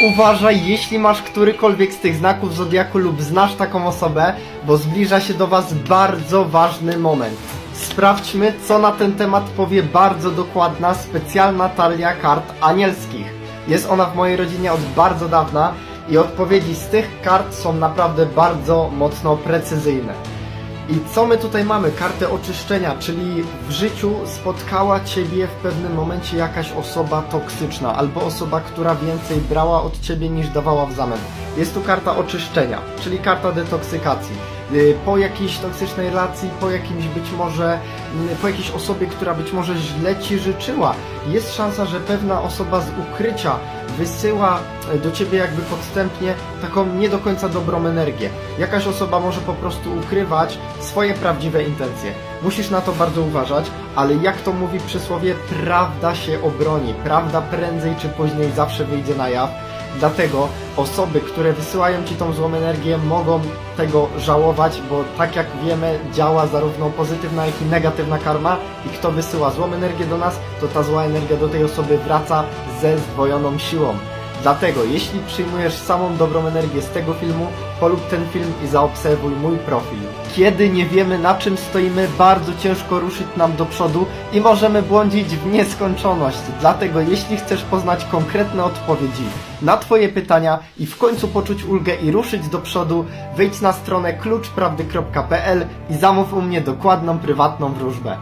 Uważaj, jeśli masz którykolwiek z tych znaków Zodiaku lub znasz taką osobę, bo zbliża się do Was bardzo ważny moment. Sprawdźmy, co na ten temat powie bardzo dokładna, specjalna talia kart anielskich. Jest ona w mojej rodzinie od bardzo dawna i odpowiedzi z tych kart są naprawdę bardzo mocno precyzyjne. I co my tutaj mamy? Kartę oczyszczenia, czyli w życiu spotkała Ciebie w pewnym momencie jakaś osoba toksyczna, albo osoba, która więcej brała od Ciebie niż dawała w zamian. Jest tu karta oczyszczenia, czyli karta detoksykacji. Y, Po jakiejś toksycznej relacji, po jakimś być może, y, po jakiejś osobie, która być może źle Ci życzyła, jest szansa, że pewna osoba z ukrycia wysyła e, do ciebie jakby podstępnie taką nie do końca dobrą energię. Jakaś osoba może po prostu ukrywać swoje prawdziwe intencje. Musisz na to bardzo uważać, ale jak to mówi przysłowie, prawda się obroni. Prawda prędzej czy później zawsze wyjdzie na jaw. Dlatego osoby, które wysyłają ci tą złą energię, mogą tego żałować, bo tak jak wiemy, działa zarówno pozytywna, jak i negatywna karma i kto wysyła złą energię do nas, to ta zła energia do tej osoby wraca ze zdwojoną siłą. Dlatego, jeśli przyjmujesz samą dobrą energię z tego filmu, polub ten film i zaobserwuj mój profil. Kiedy nie wiemy na czym stoimy, bardzo ciężko ruszyć nam do przodu i możemy błądzić w nieskończoność. Dlatego, jeśli chcesz poznać konkretne odpowiedzi na Twoje pytania i w końcu poczuć ulgę i ruszyć do przodu, wejdź na stronę kluczprawdy.pl i zamów u mnie dokładną prywatną wróżbę.